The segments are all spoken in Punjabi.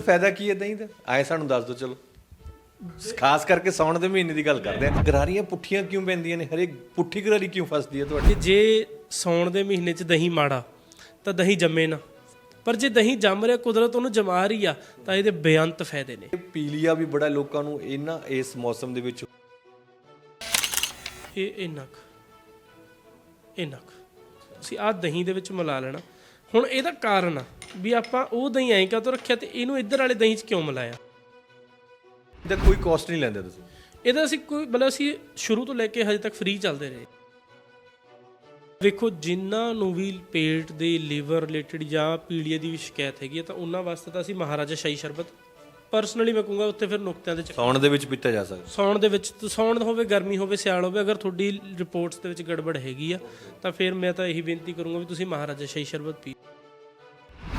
ਫਾਇਦਾ ਕੀ ਹੈ ਦਹੀਂ ਦਾ? ਆਏ ਸਾਨੂੰ ਦੱਸ ਦਿਓ ਚਲੋ। ਖਾਸ ਕਰਕੇ ਸਾਉਣ ਦੇ ਮਹੀਨੇ ਦੀ ਗੱਲ ਕਰਦੇ ਆ ਗਰਾਰੀਆਂ ਪੁੱਠੀਆਂ ਕਿਉਂ ਪੈਂਦੀਆਂ ਨੇ? ਹਰੇਕ ਪੁੱਠੀ ਗਰਾਰੀ ਕਿਉਂ ਫਸਦੀ ਹੈ ਤੁਹਾਡੀ? ਕਿ ਜੇ ਸੌਣ ਦੇ ਮਹੀਨੇ 'ਚ ਦਹੀਂ ਮਾੜਾ ਤਾਂ ਦਹੀਂ ਜੰਮੇ ਨਾ। ਪਰ ਜੇ ਦਹੀਂ ਜੰਮ ਰਿਹਾ ਕੁਦਰਤ ਉਹਨੂੰ ਜਮਾ ਰਹੀ ਆ ਤਾਂ ਇਹਦੇ ਬੇਅੰਤ ਫਾਇਦੇ ਨੇ। ਪੀਲੀਆ ਵੀ ਬੜਾ ਲੋਕਾਂ ਨੂੰ ਇਹਨਾਂ ਇਸ ਮੌਸਮ ਦੇ ਵਿੱਚ ਇਹ ਇੰਨਾ ਕੁ ਇੰਨਾ ਕੁ ਤੁਸੀਂ ਆਹ ਦਹੀਂ ਦੇ ਵਿੱਚ ਮਿਲਾ ਲੈਣਾ। ਹੁਣ ਇਹਦਾ ਕਾਰਨ ਆ ਵੀ ਆਪਾਂ ਉਹ ਦਹੀਂ ਐਂ ਕਾਹਤੋਂ ਰੱਖਿਆ ਤੇ ਇਹਨੂੰ ਇੱਧਰ ਵਾਲੇ ਦਹੀਂ 'ਚ ਕਿਉਂ ਮਿਲਾਇਆ? ਇਹਦਾ ਕੋਈ ਕਾਸਟ ਨਹੀਂ ਲੈਂਦੇ ਤੁਸੀਂ। ਇਹਦਾ ਅਸੀਂ ਕੋਈ ਮਤਲਬ ਅਸੀਂ ਸ਼ੁਰੂ ਤੋਂ ਲੈ ਕੇ ਹਜੇ ਤੱਕ ਫ੍ਰੀ ਚੱਲਦੇ ਰਹੇ। ਵੇਖੋ ਜਿਨ੍ਹਾਂ ਨੂੰ ਵੀ ਪੇਟ ਦੇ ਲੀਵਰ ਰਿਲੇਟਡ ਜਾਂ ਪੀਲੀਏ ਦੀ ਵੀ ਸ਼ਿਕਾਇਤ ਹੈਗੀ ਹੈ ਤਾਂ ਉਹਨਾਂ ਵਾਸਤੇ ਤਾਂ ਅਸੀਂ ਮਹਾਰਾਜਾ ਸ਼ਾਹੀ ਸ਼ਰਬਤ ਪਰਸਨਲੀ ਮੈਂ ਕਹੂੰਗਾ ਉੱਥੇ ਫਿਰ ਨੁਕਤਿਆਂ ਦੇ ਚ ਸਾਉਣ ਦੇ ਵਿੱਚ ਪੀਤਾ ਜਾ ਸਕਦਾ ਸੌਣ ਦੇ ਵਿੱਚ ਸੌਣ ਹੋਵੇ ਗਰਮੀ ਹੋਵੇ ਸਿਆਲ ਹੋਵੇ ਅਗਰ ਤੁਹਾਡੀ ਰਿਪੋਰਟਸ ਦੇ ਵਿੱਚ ਗੜਬੜ ਹੈਗੀ ਆ ਤਾਂ ਫਿਰ ਮੈਂ ਤਾਂ ਇਹੀ ਬੇਨਤੀ ਕਰੂੰਗਾ ਵੀ ਤੁਸੀਂ ਮਹਾਰਾਜਾ ਸ਼ਾਹੀ ਸ਼ਰਬਤ ਪੀ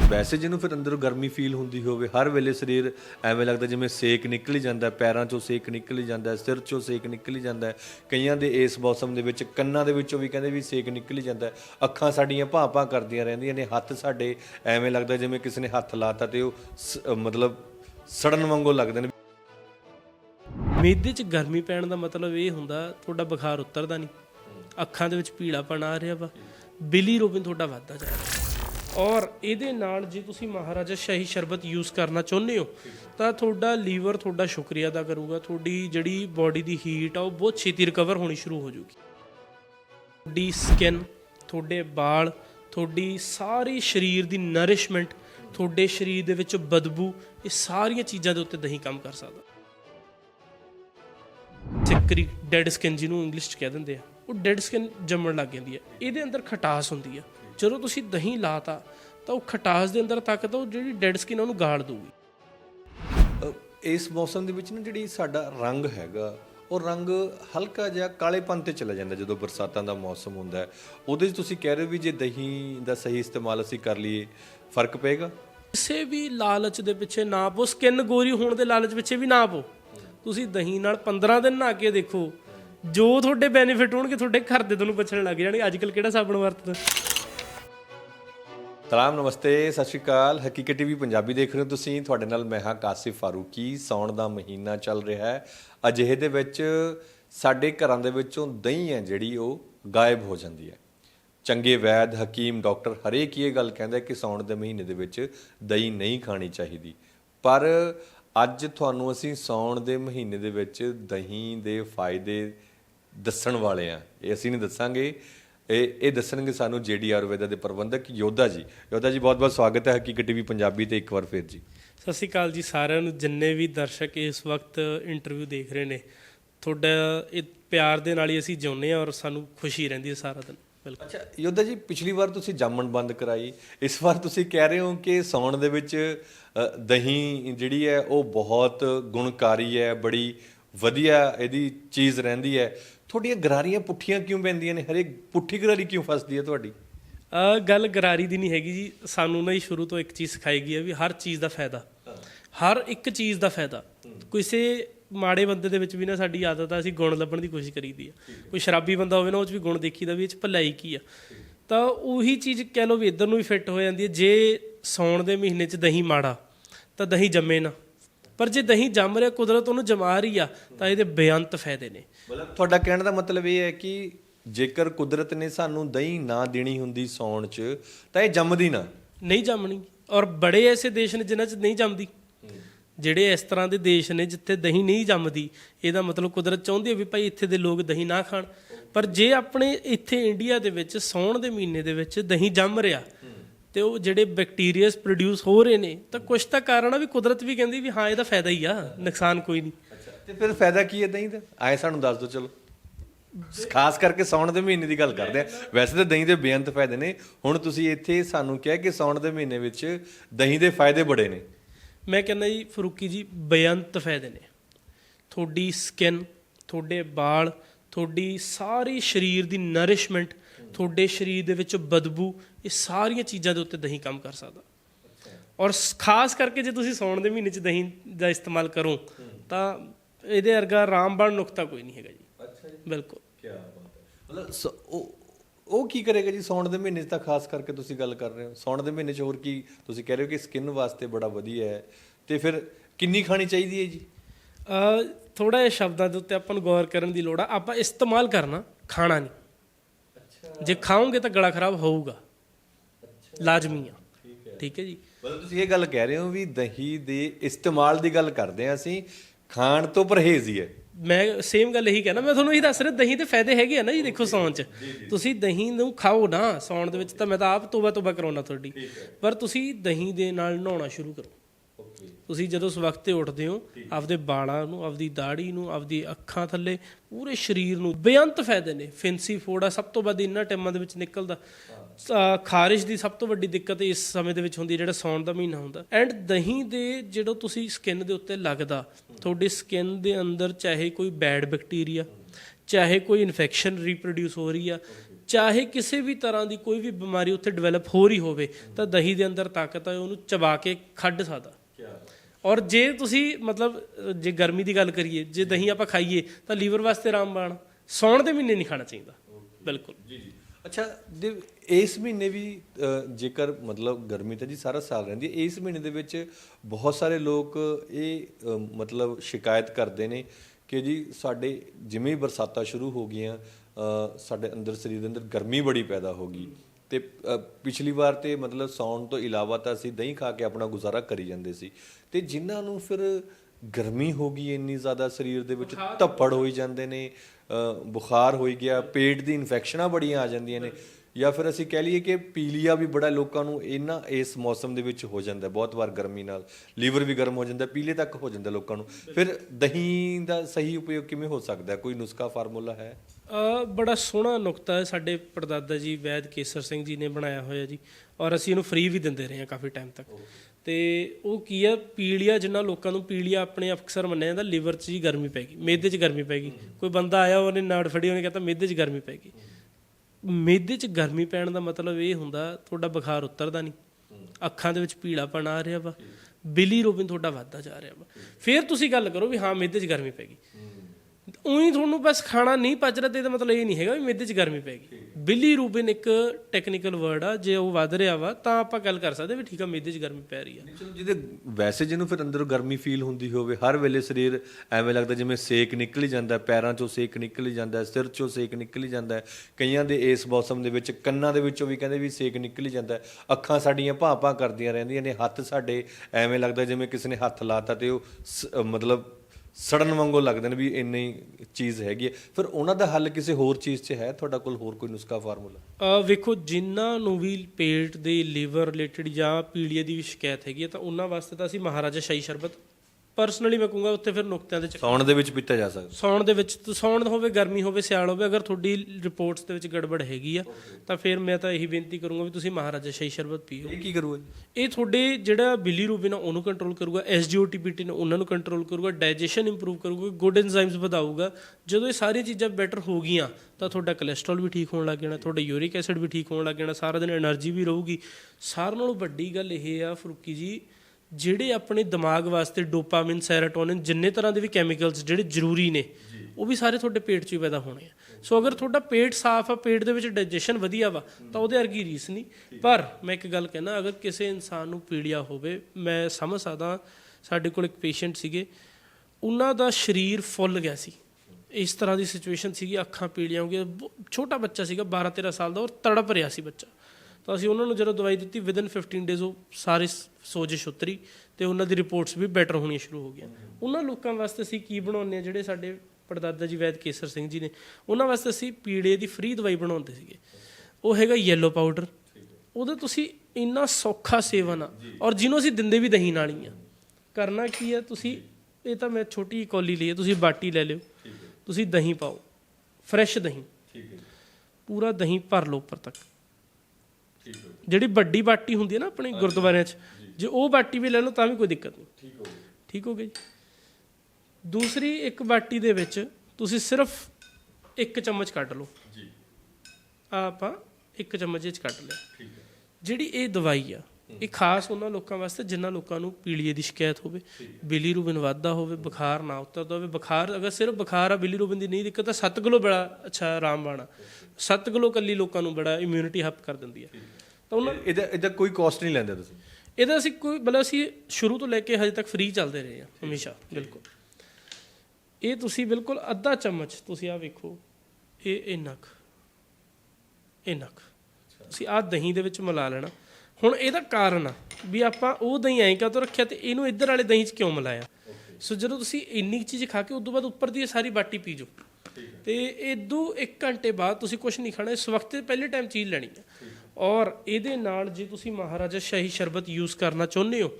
ਵੈਸੇ ਜਿਹਨੂੰ ਫਿਰ ਅੰਦਰੋਂ ਗਰਮੀ ਫੀਲ ਹੁੰਦੀ ਹੋਵੇ ਹਰ ਵੇਲੇ ਸਰੀਰ ਐਵੇਂ ਲੱਗਦਾ ਜਿਵੇਂ ਸੇਕ ਨਿਕਲ ਹੀ ਜਾਂਦਾ ਪੈਰਾਂ ਚੋਂ ਸੇਕ ਨਿਕਲ ਹੀ ਜਾਂਦਾ ਸਿਰ ਚੋਂ ਸੇਕ ਨਿਕਲ ਹੀ ਜਾਂਦਾ। ਕਈਆਂ ਦੇ ਇਸ ਮੌਸਮ ਦੇ ਵਿੱਚ ਕੰਨਾਂ ਦੇ ਵਿੱਚੋਂ ਵੀ ਕਹਿੰਦੇ ਵੀ ਸੇਕ ਨਿਕਲ ਹੀ ਜਾਂਦਾ। ਅੱਖਾਂ ਸਾਡੀਆਂ ਭਾਂ-ਭਾਂ ਕਰਦੀਆਂ ਰਹਿੰਦੀਆਂ ਨੇ ਹੱਥ ਸਾਡੇ ਐਵੇਂ ਲੱਗਦਾ ਜਿਵੇਂ ਕਿਸੇ ਨੇ ਹੱਥ ਲਾਤਾ ਤੇ ਉਹ ਮਤਲਬ ਸੜਨ ਵਾਂਗੂ ਲੱਗਦੇ ਨੇ। ਮੇਦੇ 'ਚ ਗਰਮੀ ਪੈਣ ਦਾ ਮਤਲਬ ਇਹ ਹੁੰਦਾ, ਤੁਹਾਡਾ ਬੁਖਾਰ ਉਤਰਦਾ ਨਹੀਂ। ਅੱਖਾਂ ਦੇ ਵਿੱਚ ਪੀਲਾਪਣ ਆ ਰਿਹਾ ਵਾ। ਬਿਲੀ ਰੋਬਿਨ ਤੁਹਾਡਾ ਵੱਧਦਾ ਜਾ ਰਿਹਾ। ਔਰ ਇਹਦੇ ਨਾਲ ਜੇ ਤੁਸੀਂ ਮਹਾਰਾਜਾ ਸ਼ਾਹੀ ਸ਼ਰਬਤ ਯੂਜ਼ ਕਰਨਾ ਚਾਹੁੰਦੇ ਹੋ, ਤਾਂ ਤੁਹਾਡਾ ਲੀਵਰ ਤੁਹਾਡਾ ਸ਼ੁਕਰੀਆ ਅਦਾ ਕਰੂਗਾ। ਤੁਹਾਡੀ ਜਿਹੜੀ ਬਾਡੀ ਦੀ ਹੀਟ ਆ, ਉਹ ਬਹੁਤ ਛੇਤੀ ਰਿਕਵਰ ਹੋਣੀ ਸ਼ੁਰੂ ਹੋ ਜਾਊਗੀ ਤੁਹਾਡੀ ਸਕਿਨ ਤੁਹਾਡੇ ਵਾਲ, ਤੁਹਾਡੀ ਸਾਰੀ ਸਰੀਰ ਦੀ ਨਰਿਸ਼ਮੈਂਟ ਤੁਹਾਡੇ ਸਰੀਰ ਦੇ ਵਿੱਚ ਬਦਬੂ ਇਹ ਸਾਰੀਆਂ ਚੀਜ਼ਾਂ ਦੇ ਉੱਤੇ ਦਹੀਂ ਕੰਮ ਕਰ ਸਕਦਾ। ਚਿੱਕਰੀ ਡੈਡ ਸਕਿਨ ਜਿਹਨੂੰ ਇੰਗਲਿਸ਼ ਚ ਕਹਿ ਦਿੰਦੇ ਆ ਉਹ ਡੈਡ ਸਕਿਨ ਜੰਮਣ ਲੱਗ ਜਾਂਦੀ ਹੈ ਇਹਦੇ ਅੰਦਰ ਖਟਾਸ ਹੁੰਦੀ ਆ। ਜਦੋਂ ਤੁਸੀਂ ਦਹੀਂ ਲਾਤਾ ਤਾਂ ਉਹ ਖਟਾਸ ਦੇ ਅੰਦਰ ਤਾਕਤ ਆ, ਉਹ ਜਿਹੜੀ ਡੈਡ ਸਕਿਨ ਉਹਨੂੰ ਗਾਲ ਦਊਗੀ। ਇਸ ਮੌਸਮ ਦੇ ਵਿੱਚ ਨਾ ਜਿਹੜੀ ਸਾਡਾ ਰੰਗ ਹੈਗਾ ਉਹ ਰੰਗ ਹਲਕਾ ਜਿਹਾ ਕਾਲੇਪਨ ਤੇ ਚਲਾ ਜਾਂਦਾ ਜਦੋਂ ਬਰਸਾਤਾਂ ਦਾ ਮੌਸਮ ਹੁੰਦਾ ਹੈ। ਉਹਦੇ 'ਚ ਤੁਸੀਂ ਕਹਿ ਰਹੇ ਹੋ ਵੀ ਜੇ ਦਹੀਂ ਦਾ ਸਹੀ ਇਸਤੇਮਾਲ ਅਸੀਂ ਕਰ ਲਈਏ ਫ਼ਰਕ ਪਏਗਾ? ਕਿਸੇ ਵੀ ਲਾਲਚ ਦੇ ਪਿੱਛੇ ਨਾ ਪੋ ਸਕਿਨ ਗੋਰੀ ਹੋਣ ਦੇ ਲਾਲਚ ਪਿੱਛੇ ਵੀ ਨਾ ਪੋ ਤੁਸੀਂ ਦਹੀਂ ਨਾਲ 15 ਦਿਨ ਨਹਾ ਕੇ ਦੇਖੋ, ਜੋ ਤੁਹਾਡੇ ਬੈਨੀਫਿਟ ਹੋਣਗੇ ਤੁਹਾਡੇ ਘਰ ਦੇ ਤੁਹਾਨੂੰ ਪੁੱਛਣ ਲੱਗ ਜਾਣਗੇ। ਅੱਜ ਕੱਲ ਕਿਹੜਾ ਸਾਬਣ ਵਰਤਦਾ? ਸਲਾਮ, ਨਮਸਤੇ, ਸਤਿ ਸ਼੍ਰੀ ਅਕਾਲ। ਹਕੀਕਤ ਟੀਵੀ ਪੰਜਾਬੀ ਦੇਖ ਰਹੇ ਹੋ ਤੁਸੀਂ। ਤੁਹਾਡੇ ਨਾਲ ਮੈਂ ਹਾਂ ਕਾਸਿਫ ਫਾਰੂਕੀ। ਸੌਣ ਦਾ ਮਹੀਨਾ ਚੱਲ ਰਿਹਾ ਹੈ। ਅਜਿਹੇ ਦੇ ਵਿੱਚ ਸਾਡੇ ਘਰਾਂ ਦੇ ਵਿੱਚੋਂ ਦਹੀਂ ਹੈ ਜਿਹੜੀ, ਉਹ ਗਾਇਬ ਹੋ ਜਾਂਦੀ ਹੈ। ਚੰਗੇ ਵੈਦ, ਹਕੀਮ, ਡਾਕਟਰ ਹਰੇਕ ਹੀ ਇਹ ਗੱਲ ਕਹਿੰਦਾ ਕਿ ਸੌਣ ਦੇ ਮਹੀਨੇ ਦੇ ਵਿੱਚ ਦਹੀਂ ਨਹੀਂ ਖਾਣੀ ਚਾਹੀਦੀ। ਪਰ ਅੱਜ ਤੁਹਾਨੂੰ ਅਸੀਂ ਸੌਣ ਦੇ ਮਹੀਨੇ ਦੇ ਵਿੱਚ ਦਹੀਂ ਦੇ ਫਾਇਦੇ ਦੱਸਣ ਵਾਲੇ ਆ ਇਹ ਅਸੀਂ ਨਹੀਂ ਦੱਸਾਂਗੇ। ਇਹ ਇਹ ਦੱਸਣਗੇ ਸਾਨੂੰ ਜੀਡੀ ਆਯੁਰਵੇਦਾ ਦੇ ਪ੍ਰਬੰਧਕ ਯੋਧਾ ਜੀ। ਯੋਧਾ ਜੀ ਬਹੁਤ ਬਹੁਤ ਸਵਾਗਤ ਹੈ ਹਕੀਕਤ ਟੀਵੀ ਪੰਜਾਬੀ ਤੇ ਇੱਕ ਵਾਰ ਫੇਰ ਜੀ। ਸਤਿ ਸ਼੍ਰੀ ਅਕਾਲ ਜੀ ਸਾਰਿਆਂ ਨੂੰ। ਜਿੰਨੇ ਵੀ ਦਰਸ਼ਕ ਇਸ ਵਕਤ ਇੰਟਰਵਿਊ ਦੇਖ ਰਹੇ ਨੇ, ਤੁਹਾਡਾ ਇਹ ਪਿਆਰ ਦੇ ਨਾਲ ਹੀ ਅਸੀਂ ਜਿਉਂਦੇ ਹਾਂ ਔਰ ਸਾਨੂੰ ਖੁਸ਼ੀ ਰਹਿੰਦੀ ਹੈ ਸਾਰਾ ਦਿਨ। ਬਿਲਕੁਲ। ਅੱਛਾ ਯੋਧਾ ਜੀ ਪਿਛਲੀ ਵਾਰ ਤੁਸੀਂ ਜਾਮਣ ਬੰਦ ਕਰਾਈ। ਇਸ ਵਾਰ ਤੁਸੀਂ ਕਹਿ ਰਹੇ ਹੋ ਕਿ ਸੌਣ ਦੇ ਵਿੱਚ ਅ, ਦਹੀਂ ਜਿਹੜੀ ਹੈ ਉਹ ਬਹੁਤ ਗੁਣਕਾਰੀ ਹੈ ਬੜੀ ਵਧੀਆ ਇਹਦੀ ਚੀਜ਼ ਰਹਿੰਦੀ ਹੈ। ਤੁਹਾਡੀਆਂ ਗਰਾਰੀਆਂ ਪੁੱਠੀਆਂ ਕਿਉਂ ਪੈਂਦੀਆਂ ਨੇ? ਹਰੇਕ ਪੁੱਠੀ ਗਰਾਰੀ ਕਿਉਂ ਫਸਦੀ ਹੈ ਤੁਹਾਡੀ? ਆ ਗੱਲ ਗਰਾਰੀ ਦੀ ਨਹੀਂ ਹੈਗੀ ਜੀ। ਸਾਨੂੰ ਨਾ ਹੀ ਸ਼ੁਰੂ ਤੋਂ ਇੱਕ ਚੀਜ਼ ਸਿਖਾਈ ਗਈ ਹੈ ਵੀ ਹਰ ਚੀਜ਼ ਦਾ ਫਾਇਦਾ। ਹਰ ਇੱਕ ਚੀਜ਼ ਦਾ ਫਾਇਦਾ। ਕਿਸੇ ਮਾੜੇ ਬੰਦੇ ਦੇ ਵਿੱਚ ਵੀ ਨਾ ਸਾਡੀ ਆਦਤ ਆ ਅਸੀਂ ਗੁਣ ਲੱਭਣ ਦੀ ਕੋਸ਼ਿਸ਼ ਕਰੀਦੀ ਆ। ਕੋਈ ਸ਼ਰਾਬੀ ਬੰਦਾ ਹੋਵੇ ਨਾ ਉਹ 'ਚ ਵੀ ਗੁਣ ਦੇਖੀਦਾ ਵੀ ਇਹ 'ਚ ਭਲਾਈ ਕੀ ਆ। ਤਾਂ ਉਹੀ ਚੀਜ਼ ਕਹਿ ਲਓ ਵੀ ਇੱਧਰ ਨੂੰ ਵੀ ਫਿੱਟ ਹੋ ਜਾਂਦੀ ਹੈ ਜੇ ਸੌਣ ਦੇ ਮਹੀਨੇ 'ਚ ਦਹੀਂ ਮਾੜਾ ਤਾਂ ਦਹੀਂ ਜੰਮੇ ਨਾ। ਪਰ ਜੇ ਦਹੀਂ ਜੰਮ ਰਿਹਾ ਕੁਦਰਤ ਉਹਨੂੰ ਜਮਾ ਰਹੀ ਆ ਤਾਂ ਇਹਦੇ ਬੇਅੰਤ ਫਾਇਦੇ ਨੇ। ਮਤਲਬ ਤੁਹਾਡਾ ਕਹਿਣ ਦਾ ਮਤਲਬ ਇਹ ਹੈ ਕਿ ਜੇਕਰ ਕੁਦਰਤ ਨੇ ਸਾਨੂੰ ਦਹੀਂ ਨਾ ਦੇਣੀ ਹੁੰਦੀ ਸੌਣ 'ਚ ਤਾਂ ਇਹ ਜੰਮਦੀ ਨਾ। ਨਹੀਂ ਜੰਮਣੀ। ਔਰ ਬੜੇ ਐਸੇ ਦੇਸ਼ ਨੇ ਜਿਨ੍ਹਾਂ 'ਚ ਨਹੀਂ ਜੰਮਦੀ। ਜਿਹੜੇ ਇਸ ਤਰ੍ਹਾਂ ਦੇ ਦੇਸ਼ ਨੇ ਜਿੱਥੇ ਦਹੀਂ ਨਹੀਂ ਜੰਮਦੀ, ਇਹਦਾ ਮਤਲਬ ਕੁਦਰਤ ਚਾਹੁੰਦੀ ਹੈ ਵੀ ਭਾਈ ਇੱਥੇ ਦੇ ਲੋਕ ਦਹੀਂ ਨਾ ਖਾਣ। ਪਰ ਜੇ ਆਪਣੇ ਇੱਥੇ ਇੰਡੀਆ ਦੇ ਵਿੱਚ ਸੌਣ ਦੇ ਮਹੀਨੇ ਦੇ ਵਿੱਚ ਦਹੀਂ ਜੰਮ ਰਿਹਾ ਤੇ ਉਹ ਜਿਹੜੇ ਬੈਕਟੀਰੀਆਸ ਪ੍ਰੋਡਿਊਸ ਹੋ ਰਹੇ ਨੇ, ਤਾਂ ਕੁਝ ਤਾਂ ਕਾਰਨ ਆ ਵੀ ਕੁਦਰਤ ਵੀ ਕਹਿੰਦੀ ਵੀ ਹਾਂ, ਇਹਦਾ ਫਾਇਦਾ ਹੀ ਆ, ਨੁਕਸਾਨ ਕੋਈ ਨਹੀਂ। ਤੇ ਫਿਰ ਫਾਇਦਾ ਕੀ ਹੈ ਦਹੀਂ ਦਾ? ਆਏ ਸਾਨੂੰ ਦੱਸ ਦਿਓ, ਚਲੋ। ਖਾਸ ਕਰਕੇ ਸੌਣ ਦੇ ਮਹੀਨੇ ਦੀ ਗੱਲ ਕਰਦੇ ਆ। ਵੈਸੇ ਤਾਂ ਦਹੀਂ ਦੇ ਬੇਅੰਤ ਫਾਇਦੇ ਨੇ। ਹੁਣ ਤੁਸੀਂ ਇੱਥੇ ਸਾਨੂੰ ਕਿਹਾ ਕਿ ਸੌਣ ਦੇ ਮਹੀਨੇ ਵਿੱਚ ਦਹੀਂ ਦੇ ਫਾਇਦੇ ਬੜੇ ਨੇ। ਮੈਂ ਕਹਿੰਦਾ ਜੀ ਫਰੂਕੀ ਜੀ ਬੇਅੰਤ ਫਾਇਦੇ ਨੇ। ਤੁਹਾਡੀ ਸਕਿਨ ਤੁਹਾਡੇ ਵਾਲ ਤੁਹਾਡੀ ਸਾਰੀ ਸਰੀਰ ਦੀ ਨਰਿਸ਼ਮੈਂਟ ਤੁਹਾਡੇ ਸਰੀਰ ਦੇ ਵਿੱਚ ਬਦਬੂ ਇਹ ਸਾਰੀਆਂ ਚੀਜ਼ਾਂ ਦੇ ਉੱਤੇ ਦਹੀਂ ਕੰਮ ਕਰ ਸਕਦਾ। ਔਰ ਖਾਸ ਕਰਕੇ ਜੇ ਤੁਸੀਂ ਸੌਣ ਦੇ ਮਹੀਨੇ 'ਚ ਦਹੀਂ ਦਾ ਇਸਤੇਮਾਲ ਕਰੋ ਤਾਂ ਇਹਦੇ ਵਰਗਾ ਰਾਮਬਾਣ ਨੁਕਤਾ ਕੋਈ ਨਹੀਂ ਹੈਗਾ ਜੀ। ਅੱਛਾ ਜੀ। ਬਿਲਕੁਲ। ਕੀ ਬਾਤ ਹੈ। ਮਤਲਬ ਉਹ ਕੀ ਕਰੇਗਾ ਜੀ? ਸੌਣ ਦੇ ਮਹੀਨੇ 'ਚ ਤਾਂ ਖਾਸ ਕਰਕੇ ਤੁਸੀਂ ਗੱਲ ਕਰ ਰਹੇ ਹੋ। ਸੌਣ ਦੇ ਮਹੀਨੇ 'ਚ ਹੋਰ ਕੀ ਤੁਸੀਂ ਕਹਿ ਰਹੇ ਹੋ ਕਿ ਸਕਿਨ ਵਾਸਤੇ ਬੜਾ ਵਧੀਆ ਹੈ। ਤੇ ਫਿਰ ਕਿੰਨੀ ਖਾਣੀ ਚਾਹੀਦੀ ਹੈ ਜੀ? ਅ ਥੋੜਾ ਜਿਹਾ ਸ਼ਬਦਾਂ ਦੇ ਉੱਤੇ ਆਪਾਂ ਨੂੰ ਗੌਰ ਕਰਨ ਦੀ ਲੋੜ ਆ। ਆਪਾਂ ਇਸਤੇਮਾਲ ਕਰਨਾ ਖਾਣਾ ਨਹੀਂ। ਜੇ ਖਾਓਗੇ ਤਾਂ ਗਲਾ ਖਰਾਬ ਹੋਊਗਾ। ਲਾਜ਼ਮੀ ਆ। ਠੀਕ ਹੈ। ਜੀ। ਮਤਲਬ ਤੁਸੀਂ ਇਹ ਗੱਲ ਕਹਿ ਰਹੇ ਹੋ ਵੀ ਦਹੀਂ ਦੇ ਇਸਤੇਮਾਲ ਦੀ ਗੱਲ ਕਰਦੇ ਆ ਅਸੀਂ। ਖਾਣ ਤੋਂ ਪਰਹੇਜ਼ ਹੀ ਹੈ। ਮੈਂ ਸੇਮ ਗੱਲ ਇਹੀ ਕਹਿਣਾ ਮੈਂ ਤੁਹਾਨੂੰ ਇਹ ਦੱਸ ਰਿਹਾ ਦਹੀਂ ਦੇ ਫਾਇਦੇ ਹੈਗੇ ਆ ਨਾ ਜੀ ਦੇਖੋ ਸੌਣ ਚ। ਤੁਸੀਂ ਦਹੀਂ ਨੂੰ ਖਾਓ ਨਾ ਸੌਣ ਦੇ ਵਿੱਚ ਤਾਂ ਮੈਂ ਤਾਂ ਆਪ ਤੋਬਾ ਤੋਬਾ ਕਰਾਉਣਾ ਤੁਹਾਡੀ। ਪਰ ਤੁਸੀਂ ਦਹੀਂ ਦੇ ਨਾਲ ਨਹਾਉਣਾ ਸ਼ੁਰੂ ਕਰੋ। ਤੁਸੀਂ ਜਦੋਂ ਉਸ ਵਕਤ ਤੇ ਉੱਠਦੇ ਹੋ, ਆਪਦੇ ਬਾਲਾਂ ਨੂੰ, ਆਪਦੀ ਦਾੜੀ ਨੂੰ, ਆਪਦੀ ਅੱਖਾਂ ਥੱਲੇ, ਪੂਰੇ ਸਰੀਰ ਨੂੰ ਬੇਅੰਤ ਫਾਇਦੇ ਨੇ। ਫਿੰਸੀ ਫੋੜਾ ਸਭ ਤੋਂ ਵੱਧ ਇਹਨਾਂ ਟਾਈਮਾਂ ਦੇ ਵਿੱਚ ਨਿਕਲਦਾ। ਖਾਰਿਸ਼ ਦੀ ਸਭ ਤੋਂ ਵੱਡੀ ਦਿੱਕਤ ਇਸ ਸਮੇਂ ਦੇ ਵਿੱਚ ਹੁੰਦੀ ਜਿਹੜਾ ਸੌਣ ਦਾ ਮਹੀਨਾ ਹੁੰਦਾ। ਐਂਡ ਦਹੀਂ ਦੇ ਜਦੋਂ ਤੁਸੀਂ ਸਕਿਨ ਦੇ ਉੱਤੇ ਲੱਗਦਾ, ਤੁਹਾਡੀ ਸਕਿਨ ਦੇ ਅੰਦਰ ਚਾਹੇ ਕੋਈ ਬੈਡ ਬੈਕਟੀਰੀਆ, ਚਾਹੇ ਕੋਈ ਇਨਫੈਕਸ਼ਨ ਰੀਪਰੋਡਿਊਸ ਹੋ ਰਹੀ ਆ, ਚਾਹੇ ਕਿਸੇ ਵੀ ਤਰ੍ਹਾਂ ਦੀ ਕੋਈ ਵੀ ਬਿਮਾਰੀ ਉੱਥੇ ਡਿਵੈਲਪ ਹੋ ਰਹੀ ਹੋਵੇ, ਤਾਂ ਦਹੀਂ ਦੇ ਅੰਦਰ ਤਾਕਤ ਆ, ਉਹਨੂੰ ਚਬਾ ਕੇ ਕੱਢ ਸਕਦਾ ਔਰ ਜੇ ਤੁਸੀਂ ਮਤਲਬ ਜੇ ਗਰਮੀ ਦੀ ਗੱਲ ਕਰੀਏ ਜੇ ਦਹੀਂ ਆਪਾਂ ਖਾਈਏ ਤਾਂ ਲੀਵਰ ਵਾਸਤੇ ਰਾਮਬਾਣ ਸੌਣ ਦੇ ਮਹੀਨੇ ਨਹੀਂ ਖਾਣਾ ਚਾਹੀਦਾ। ਬਿਲਕੁਲ। ਜੀ ਜੀ। ਅੱਛਾ ਇਸ ਮਹੀਨੇ ਵੀ ਜੇਕਰ ਮਤਲਬ ਗਰਮੀ ਤਾਂ ਜੀ ਸਾਰਾ ਸਾਲ ਰਹਿੰਦੀ ਹੈ ਇਸ ਮਹੀਨੇ ਦੇ ਵਿੱਚ ਬਹੁਤ ਸਾਰੇ ਲੋਕ ਇਹ ਮਤਲਬ ਸ਼ਿਕਾਇਤ ਕਰਦੇ ਨੇ ਕਿ ਜੀ ਸਾਡੇ ਜਿਵੇਂ ਹੀ ਬਰਸਾਤਾਂ ਸ਼ੁਰੂ ਹੋ ਗਈਆਂ ਸਾਡੇ ਅੰਦਰ ਸਰੀਰ ਦੇ ਅੰਦਰ ਗਰਮੀ ਬੜੀ ਪੈਦਾ ਹੋ ਗਈ। ਤੇ ਪਿਛਲੀ ਵਾਰ ਤੇ ਮਤਲਬ ਸੌਣ ਤੋਂ ਇਲਾਵਾ ਤਾਂ ਅਸੀਂ ਦਹੀਂ ਖਾ ਕੇ ਆਪਣਾ ਗੁਜ਼ਾਰਾ ਕਰੀ ਜਾਂਦੇ ਸੀ। ਤੇ ਜਿਨ੍ਹਾਂ ਨੂੰ ਫਿਰ ਗਰਮੀ ਹੋ ਗਈ ਇੰਨੀ ਜ਼ਿਆਦਾ ਸਰੀਰ ਦੇ ਵਿੱਚ ਧੱਪੜ ਹੋਈ ਜਾਂਦੇ ਨੇ ਬੁਖਾਰ ਹੋਈ ਗਿਆ ਪੇਟ ਦੀ ਇਨਫੈਕਸ਼ਨਾਂ ਬੜੀਆਂ ਆ ਜਾਂਦੀਆਂ ਨੇ। ਜਾਂ ਫਿਰ ਅਸੀਂ ਕਹਿ ਲਈਏ ਕਿ ਪੀਲੀਆ ਵੀ ਬੜਾ ਲੋਕਾਂ ਨੂੰ ਇਹਨਾਂ ਇਸ ਮੌਸਮ ਦੇ ਵਿੱਚ ਹੋ ਜਾਂਦਾ ਬਹੁਤ ਵਾਰ ਗਰਮੀ ਨਾਲ। ਲੀਵਰ ਵੀ ਗਰਮ ਹੋ ਜਾਂਦਾ ਪੀਲੇ ਤੱਕ ਹੋ ਜਾਂਦਾ ਲੋਕਾਂ ਨੂੰ। ਫਿਰ ਦਹੀਂ ਦਾ ਸਹੀ ਉਪਯੋਗ ਕਿਵੇਂ ਹੋ ਸਕਦਾ? ਕੋਈ ਨੁਸਖਾ ਫਾਰਮੂਲਾ ਹੈ? ਬੜਾ ਸੋਹਣਾ ਨੁਕਤਾ ਹੈ ਸਾਡੇ ਪੜਦਾਦਾ ਜੀ ਵੈਦ ਕੇਸਰ ਸਿੰਘ ਜੀ ਨੇ ਬਣਾਇਆ ਹੋਇਆ ਜੀ ਔਰ ਅਸੀਂ ਇਹਨੂੰ ਫ੍ਰੀ ਵੀ ਦਿੰਦੇ ਰਹੇ ਹਾਂ ਕਾਫੀ ਟਾਈਮ ਤੱਕ। ਤੇ ਉਹ ਕੀ ਹੈ ਪੀਲੀਆ ਜਿੰਨਾ ਲੋਕਾਂ ਨੂੰ ਪੀਲੀਆ ਆਪਣੇ ਅਕਸਰ ਮੰਨਿਆ ਜਾਂਦਾ ਲਿਵਰ 'ਚ ਹੀ ਗਰਮੀ ਪੈ ਗਈ ਮੇਦੇ 'ਚ ਗਰਮੀ ਪੈ ਗਈ। ਕੋਈ ਬੰਦਾ ਆਇਆ ਉਹਨੇ ਨਾੜ ਫੜੀ ਉਹਨੇ ਕਹਿੰਦਾ ਮੇਦੇ 'ਚ ਗਰਮੀ ਪੈ ਗਈ। ਮੇਦੇ 'ਚ ਗਰਮੀ ਪੈਣ ਦਾ ਮਤਲਬ ਇਹ ਹੁੰਦਾ ਤੁਹਾਡਾ ਬੁਖਾਰ ਉਤਰਦਾ ਨਹੀਂ। ਅੱਖਾਂ ਦੇ ਵਿੱਚ ਪੀਲਾਪਣ ਆ ਰਿਹਾ ਵਾ ਬਿਲੀਰੂਬਿਨ ਤੁਹਾਡਾ ਵੱਧਦਾ ਜਾ ਰਿਹਾ ਵਾ। ਫਿਰ ਤੁਸੀਂ ਗੱਲ ਕਰੋ ਵੀ ਹਾਂ ਮੇਦੇ 'ਚ ਗਰਮੀ ਪੈ ਗਈ। ਉਹੀ ਤੁਹਾਨੂੰ ਬਸ ਖਾਣਾ ਨਹੀਂ ਪਚ ਰਿਹਾ, ਤੇ ਇਹਦਾ ਮਤਲਬ ਇਹ ਨਹੀਂ ਹੈਗਾ ਵੀ ਮੇਦੇ 'ਚ ਗਰਮੀ ਪੈ ਗਈ। ਬਿਲੀ ਰੂਬਿਨ ਇੱਕ ਟੈਕਨੀਕਲ ਵਰਡ ਆ, ਜੇ ਉਹ ਵੱਧ ਰਿਹਾ ਵਾ, ਤਾਂ ਆਪਾਂ ਗੱਲ ਕਰ ਸਕਦੇ ਵੀ ਠੀਕ ਆ ਮੇਦੇ 'ਚ ਗਰਮੀ ਪੈ ਰਹੀ ਆ। ਚਲੋ, ਜਿਹਦੇ ਵੈਸੇ ਜਿਹਨੂੰ ਫਿਰ ਅੰਦਰੋਂ ਗਰਮੀ ਫੀਲ ਹੁੰਦੀ ਹੋਵੇ, ਹਰ ਵੇਲੇ ਸਰੀਰ ਐਵੇਂ ਲੱਗਦਾ ਜਿਵੇਂ ਸੇਕ ਨਿਕਲ ਹੀ ਜਾਂਦਾ, ਪੈਰਾਂ ਚੋਂ ਸੇਕ ਨਿਕਲ ਹੀ ਜਾਂਦਾ, ਸਿਰ ਚੋਂ ਸੇਕ ਨਿਕਲ ਹੀ ਜਾਂਦਾ, ਕਈਆਂ ਦੇ ਇਸ ਮੌਸਮ ਦੇ ਵਿੱਚ, ਕੰਨਾਂ ਦੇ ਵਿੱਚੋਂ ਵੀ ਕਹਿੰਦੇ ਵੀ ਸੇਕ ਨਿਕਲ ਹੀ ਜਾਂਦਾ, ਅੱਖਾਂ ਸਾਡੀਆਂ ਭਾਂ-ਭਾਂ ਕਰਦੀਆਂ ਰਹਿੰਦੀਆਂ ਨੇ, ਹੱਥ ਸਾਡੇ ਐਵੇਂ ਲੱਗਦਾ ਜਿਵੇਂ ਕਿਸੇ ਨੇ ਹੱਥ ਲਾਤਾ ਤੇ ਉਹ ਸ- ਮਤਲਬ ਸੜਨ ਵਾਂਗੂ ਲੱਗਦੇ ਨੇ ਵੀ ਇੰਨੀ ਚੀਜ਼ ਹੈਗੀ ਹੈ। ਫਿਰ ਉਹਨਾਂ ਦਾ ਹੱਲ ਕਿਸੇ ਹੋਰ ਚੀਜ਼ 'ਚ ਹੈ? ਤੁਹਾਡਾ ਕੋਲ ਹੋਰ ਕੋਈ ਨੁਸਖਾ ਫਾਰਮੂਲਾ? ਅ, ਵੇਖੋ ਜਿਨ੍ਹਾਂ ਨੂੰ ਵੀ ਪੇਟ ਦੇ ਲੀਵਰ ਰਿਲੇਟਡ ਜਾਂ ਪੀਲੀਏ ਦੀ ਵੀ ਸ਼ਿਕਾਇਤ ਹੈਗੀ ਹੈ, ਤਾਂ ਉਹਨਾਂ ਵਾਸਤੇ ਤਾਂ ਅਸੀਂ ਮਹਾਰਾਜਾ ਸ਼ਾਹੀ ਸ਼ਰਬਤ ਪਰਸਨਲੀ ਮੈਂ ਕਹੂੰਗਾ ਉੱਥੇ ਫਿਰ ਨੁਕਤਿਆਂ ਦੇ ਚ ਸੌਣ ਦੇ ਵਿੱਚ ਪੀਤਾ ਜਾ ਸਕਦਾ। ਸੌਣ ਦੇ ਵਿੱਚ ਤਾਂ ਸੌਣ ਹੋਵੇ ਗਰਮੀ ਹੋਵੇ ਸਿਆਲ ਹੋਵੇ ਅਗਰ ਤੁਹਾਡੀ ਰਿਪੋਰਟਸ ਦੇ ਵਿੱਚ ਗੜਬੜ ਹੈਗੀ ਆ ਤਾਂ ਫਿਰ ਮੈਂ ਤਾਂ ਇਹੀ ਬੇਨਤੀ ਕਰੂੰਗਾ ਵੀ ਤੁਸੀਂ ਮਹਾਰਾਜਾ ਸ਼ਹੀ ਸ਼ਰਬਤ ਪੀਓ। ਇਹ ਕੀ ਕਰੂਗਾ ਇਹ ਤੁਹਾਡੇ ਜਿਹੜਾ ਬਿਲੀਰੂਬਿਨ ਆ ਉਹਨੂੰ ਕੰਟਰੋਲ ਕਰੂਗਾ ਟੀ ਨੂੰ ਉਹਨਾਂ ਨੂੰ ਕੰਟਰੋਲ ਕਰੂਗਾ ਡਾਈਜੈਸ਼ਨ ਇੰਪਰੂਵ ਕਰੂਗਾ ਗੁੱਡ ਐਂਜ਼ਾਈਮਸ ਵਧਾਊਗਾ। ਜਦੋਂ ਇਹ ਸਾਰੀਆਂ ਚੀਜ਼ਾਂ ਬੈਟਰ ਹੋ ਗਈਆਂ ਤਾਂ ਤੁਹਾਡਾ ਕੋਲੇਸਟ੍ਰੋਲ ਵੀ ਠੀਕ ਹੋਣ ਲੱਗ ਜਾਣਾ ਤੁਹਾਡਾ ਯੂਰਿਕ ਐਸਿਡ ਵੀ ਠੀਕ ਹੋਣ ਲੱਗ ਜਾਣਾ ਸਾਰਾ ਦਿਨ એનર્ਜੀ ਵੀ ਰਹੂਗੀ। ਸਾਰਿਆਂ ਨਾਲੋਂ ਵੱਡੀ ਗੱਲ ਇਹ ਆ ਫਰੂਕੀ ਜੀ ਜਿਹੜੇ ਆਪਣੇ ਦਿਮਾਗ ਵਾਸਤੇ ਡੋਪਾਮਾਈਨ ਸੈਰੋਟੋਨਿਨ ਜਿੰਨੇ ਤਰ੍ਹਾਂ ਦੇ ਵੀ ਕੈਮੀਕਲਸ ਜਿਹੜੇ ਜ਼ਰੂਰੀ ਨੇ ਉਹ ਵੀ ਸਾਰੇ ਤੁਹਾਡੇ ਪੇਟ 'ਚ ਹੀ ਪੈਦਾ ਹੋਣੇ ਆ। ਸੋ ਅਗਰ ਤੁਹਾਡਾ ਪੇਟ ਸਾਫ਼ ਆ ਪੇਟ ਦੇ ਵਿੱਚ ਡਾਈਜੈਸ਼ਨ ਵਧੀਆ ਵਾ ਤਾਂ ਉਹਦੇ ਵਰਗੀ ਰੀਸ ਨਹੀਂ। ਪਰ ਮੈਂ ਇੱਕ ਗੱਲ ਕਹਿਣਾ ਅਗਰ ਕਿਸੇ ਇਨਸਾਨ ਨੂੰ ਪੀੜਿਆ ਹੋਵੇ ਮੈਂ ਸਮਝ ਸਕਦਾ ਸਾਡੇ ਕੋਲ ਇੱਕ ਪੇਸ਼ੈਂਟ ਸੀਗੇ ਉਹਨਾਂ ਦਾ ਸਰੀਰ ਫੁੱਲ ਗਿਆ ਸੀ। ਇਸ ਤਰ੍ਹਾਂ ਦੀ ਸਿਚੁਏਸ਼ਨ ਸੀਗੀ ਅੱਖਾਂ ਪੀੜੀਆਂ ਹੋ ਗਈਆਂ ਛੋਟਾ ਬੱਚਾ ਸੀਗਾ 12 13 ਸਾਲ ਦਾ ਔਰ ਤੜਪ ਰਿਹਾ ਸੀ ਬੱਚਾ। ਤਾਂ ਅਸੀਂ ਉਹਨਾਂ ਨੂੰ ਜਦੋਂ ਦਵਾਈ ਦਿੱਤੀ ਵਿਦਨ 15 ਡੇਜ਼ ਉਹ ਸਾਰੇ ਸੋਜਿਸ਼ ਉਤਰੀ ਤੇ ਉਹਨਾਂ ਦੀ ਰਿਪੋਰਟਸ ਵੀ ਬੈਟਰ ਹੋਣੀਆਂ ਸ਼ੁਰੂ ਹੋ ਗਈਆਂ। ਉਹਨਾਂ ਲੋਕਾਂ ਵਾਸਤੇ ਅਸੀਂ ਕੀ ਬਣਾਉਂਦੇ ਆ ਜਿਹੜੇ ਸਾਡੇ ਪੜਦਾਦਾ ਜੀ ਵੈਦ ਕੇਸਰ ਸਿੰਘ ਜੀ ਨੇ ਉਹਨਾਂ ਵਾਸਤੇ ਅਸੀਂ ਪੀੜੇ ਦੀ ਫ੍ਰੀ ਦਵਾਈ ਬਣਾਉਂਦੇ ਸੀਗੇ। ਉਹ ਹੈਗਾ ਯੈਲੋ ਪਾਊਡਰ ਉਹਦਾ ਤੁਸੀਂ ਇੰਨਾ ਸੌਖਾ ਸੇਵਨ ਆ ਔਰ ਜਿਹਨੂੰ ਅਸੀਂ ਦਿੰਦੇ ਵੀ ਦਹੀਂ ਨਾਲ ਹੀ ਆ। ਕਰਨਾ ਕੀ ਆ? ਤੁਸੀਂ ਇਹ ਤਾਂ ਮੈਂ ਛੋਟੀ ਕੌਲੀ ਲਈ ਹੈ ਤੁਸੀਂ ਬਾਟੀ ਲੈ ਲਿਓ। ਤੁਸੀਂ ਦਹੀਂ ਪਾਓ। ਫਰੈਸ਼ ਦਹੀਂ। ਠੀਕ ਹੈ ਪੂਰਾ ਦਹੀਂ ਭਰ ਲਓ ਉੱਪਰ ਤੱਕ। ਜਿਹੜੀ ਵੱਡੀ ਬਾਟੀ ਹੁੰਦੀ ਹੈ ਨਾ ਆਪਣੇ ਗੁਰਦੁਆਰਿਆਂ 'ਚ ਜੇ। ਉਹ ਬਾਟੀ ਵੀ ਲੈ ਲਓ ਤਾਂ ਵੀ ਕੋਈ ਦਿੱਕਤ ਨਹੀਂ। ਠੀਕ ਹੋ ਗਿਆ ਠੀਕ ਹੋ ਗਿਆ ਜੀ। ਦੂਸਰੀ ਇੱਕ ਬਾਟੀ ਦੇ ਵਿੱਚ ਤੁਸੀਂ ਸਿਰਫ ਇੱਕ ਚਮਚ ਕੱਢ ਲਓ। ਜੀ। ਆਪਾਂ ਇੱਕ ਚਮਚ ਇਹ 'ਚ ਕੱਢ ਲਿਆ। ਠੀਕ ਹੈ। ਜਿਹੜੀ ਇਹ ਦਵਾਈ ਆ ਇਹ ਖਾਸ ਉਹਨਾਂ ਲੋਕਾਂ ਵਾਸਤੇ ਜਿਨ੍ਹਾਂ ਲੋਕਾਂ ਨੂੰ ਪੀਲੀਏ ਦੀ ਸ਼ਿਕਾਇਤ ਹੋਵੇ ਬਿਲੀਰੂਬਿਨ ਵੱਧਦਾ ਹੋਵੇ ਬੁਖਾਰ ਨਾ ਉਤਰਦਾ ਹੋਵੇ। ਬੁਖਾਰ ਅਗਰ ਸਿਰਫ ਬੁਖਾਰ ਆ ਬਿਲੀਰੂਬਿਨ ਦੀ ਨਹੀਂ ਦਿੱਕਤ ਤਾਂ 7 ਕਿਲੋ ਬੜਾ ਅੱਛਾ ਆਰਾਮ ਬਾਣਾ 7 ਕਿਲੋ ਕੱਲੀ ਲੋਕਾਂ ਨੂੰ ਬੜਾ ਇਮਿਊਨਿਟੀ ਹੱਪ ਕਰ ਦਿੰਦੀ ਹੈ ਤਾਂ ਉਹਨਾਂ ਇਹਦਾ ਇਹਦਾ ਕੋਈ ਕਾਸਟ ਨਹੀਂ ਲੈਂਦੇ ਤੁਸੀਂ? ਇਹਦਾ ਅਸੀਂ ਕੋਈ ਮਤਲਬ ਅਸੀਂ ਸ਼ੁਰੂ ਤੋਂ ਲੈ ਕੇ ਹਜੇ ਤੱਕ ਫ੍ਰੀ ਚੱਲਦੇ ਰਹੇ ਹਾਂ ਹਮੇਸ਼ਾ ਬਿਲਕੁਲ। ਇਹ ਤੁਸੀਂ ਬਿਲਕੁਲ ਅੱਧਾ ਚਮਚ ਤੁਸੀਂ ਆ ਵੇਖੋ ਇਹ ਇੰਨਾ ਕੁ ਇੰਨਾ ਕੁ ਤੁਸੀਂ ਆ ਦਹੀਂ ਦੇ ਵਿੱਚ ਮਿਲਾ ਲੈਣਾ। ਹੁਣ ਇਹਦਾ ਕਾਰਨ ਆ ਵੀ ਆਪਾਂ ਉਹ ਦਹੀਂ ਐਂ ਕਾਹਤੋਂ ਰੱਖਿਆ ਤੇ ਇਹਨੂੰ ਇੱਧਰ ਵਾਲੇ ਦਹੀਂ 'ਚ ਕਿਉਂ ਮਿਲਾਇਆ? ਸੋ ਜਦੋਂ ਤੁਸੀਂ ਇੰਨੀ ਚੀਜ਼ ਖਾ ਕੇ ਉਦੋਂ ਬਾਅਦ ਉੱਪਰ ਦੀ ਇਹ ਸਾਰੀ ਬਾਟੀ ਪੀ ਜਾਓ। ਤੇ ਇਦੋਂ 1 ਘੰਟੇ ਬਾਅਦ ਤੁਸੀਂ ਕੁਝ ਨਹੀਂ ਖਾਣਾ ਇਸ ਵਕਤ ਤੇ ਪਹਿਲੇ ਟਾਈਮ ਚੀਜ਼ ਲੈਣੀ ਹੈ। ਔਰ ਇਹਦੇ ਨਾਲ ਜੇ ਤੁਸੀਂ ਮਹਾਰਾਜਾ ਸ਼ਾਹੀ ਸ਼ਰਬਤ ਯੂਜ਼ ਕਰਨਾ ਚਾਹੁੰਦੇ ਹੋ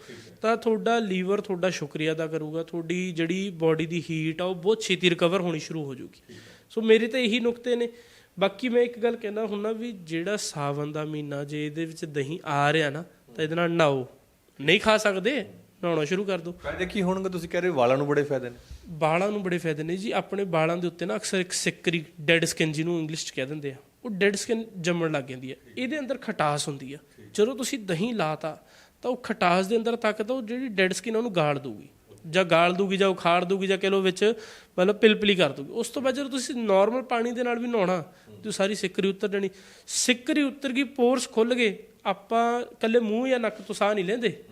ਤਾਂ ਤੁਹਾਡਾ ਲੀਵਰ ਤੁਹਾਡਾ ਸ਼ੁਕਰੀਆ ਅਦਾ ਕਰੂਗਾ। ਤੁਹਾਡੀ ਜਿਹੜੀ ਬਾਡੀ ਦੀ ਹੀਟ ਆ ਉਹ ਬਹੁਤ ਛੇਤੀ ਰਿਕਵਰ ਹੋਣੀ ਸ਼ੁਰੂ ਹੋ ਜਾਊਗੀ। ਸੋ ਮੇਰੇ ਤਾਂ ਇਹੀ ਨੁਕਤੇ ਨੇ। ਬਾਕੀ ਮੈਂ ਇੱਕ ਗੱਲ ਕਹਿੰਦਾ ਹੁੰਨਾ ਵੀ ਜਿਹੜਾ ਸਾਵਨ ਦਾ ਮਹੀਨਾ ਜੇ ਇਹਦੇ ਵਿੱਚ ਦਹੀਂ ਆ ਰਿਹਾ ਨਾ ਤਾਂ ਇਹਦੇ ਨਾਲ ਨਹਾਓ। ਨਹੀਂ ਖਾ ਸਕਦੇ? ਨਹਾਉਣਾ ਸ਼ੁਰੂ ਕਰ ਦਿਓ ਫਾਇਦੇ ਕੀ ਹੋਣਗੇ ਤੁਸੀਂ ਕਹਿ ਰਹੇ ਵਾਲਾਂ ਨੂੰ ਬੜੇ ਫਾਇਦੇ ਨੇ। ਵਾਲਾਂ ਨੂੰ ਬੜੇ ਫਾਇਦੇ ਨੇ ਜੀ। ਆਪਣੇ ਵਾਲਾਂ ਦੇ ਉੱਤੇ ਨਾ ਅਕਸਰ ਇੱਕ ਸਿੱਕਰੀ ਡੈਡ ਸਕਿਨ ਜਿਹਨੂੰ ਇੰਗਲਿਸ਼ 'ਚ ਕਹਿ ਦਿੰਦੇ ਆ ਉਹ ਡੈਡ ਸਕਿਨ ਜੰਮਣ ਲੱਗ ਜਾਂਦੀ ਹੈ। ਇਹਦੇ ਅੰਦਰ ਖਟਾਸ ਹੁੰਦੀ ਆ ਜਦੋਂ ਤੁਸੀਂ ਦਹੀਂ ਲਾਤਾ ਤਾਂ ਉਹ ਖਟਾਸ ਦੇ ਅੰਦਰ ਤਾਕਤ ਆ, ਉਹ ਜਿਹੜੀ ਡੈਡ ਸਕਿਨ ਉਹਨੂੰ ਗਾਲ ਦੂਗੀ ਜਾਂ ਗਾਲ ਦੂਗੀ ਜਾਂ ਉਖਾੜ ਦੂਗੀ ਜਾਂ ਕਹ ਲੋ ਵਿੱਚ ਮਤਲਬ ਪਿਲਪਲੀ ਕਰ ਦੂਗੀ। ਉਸ ਤੋਂ ਬਾਅਦ ਜਦੋਂ ਤੁਸੀਂ ਨਾਰਮਲ ਪਾਣੀ ਦੇ ਨਾਲ ਵੀ ਨਹਾਉਣਾ ਤੇ ਸਾਰੀ ਸਿੱਕਰੀ ਉਤਰ ਜਾਣੀ। ਸਿੱਕਰੀ ਉਤਰ ਗਈ ਪੋਰਸ ਖੁੱਲ ਗਏ ਆਪਾਂ ਕੱਲੇ ਮੂੰਹ ਜਾਂ ਨੱਕ ਤੋਂ ਸਾਹ ਨਹੀਂ ਲੈਂਦੇ।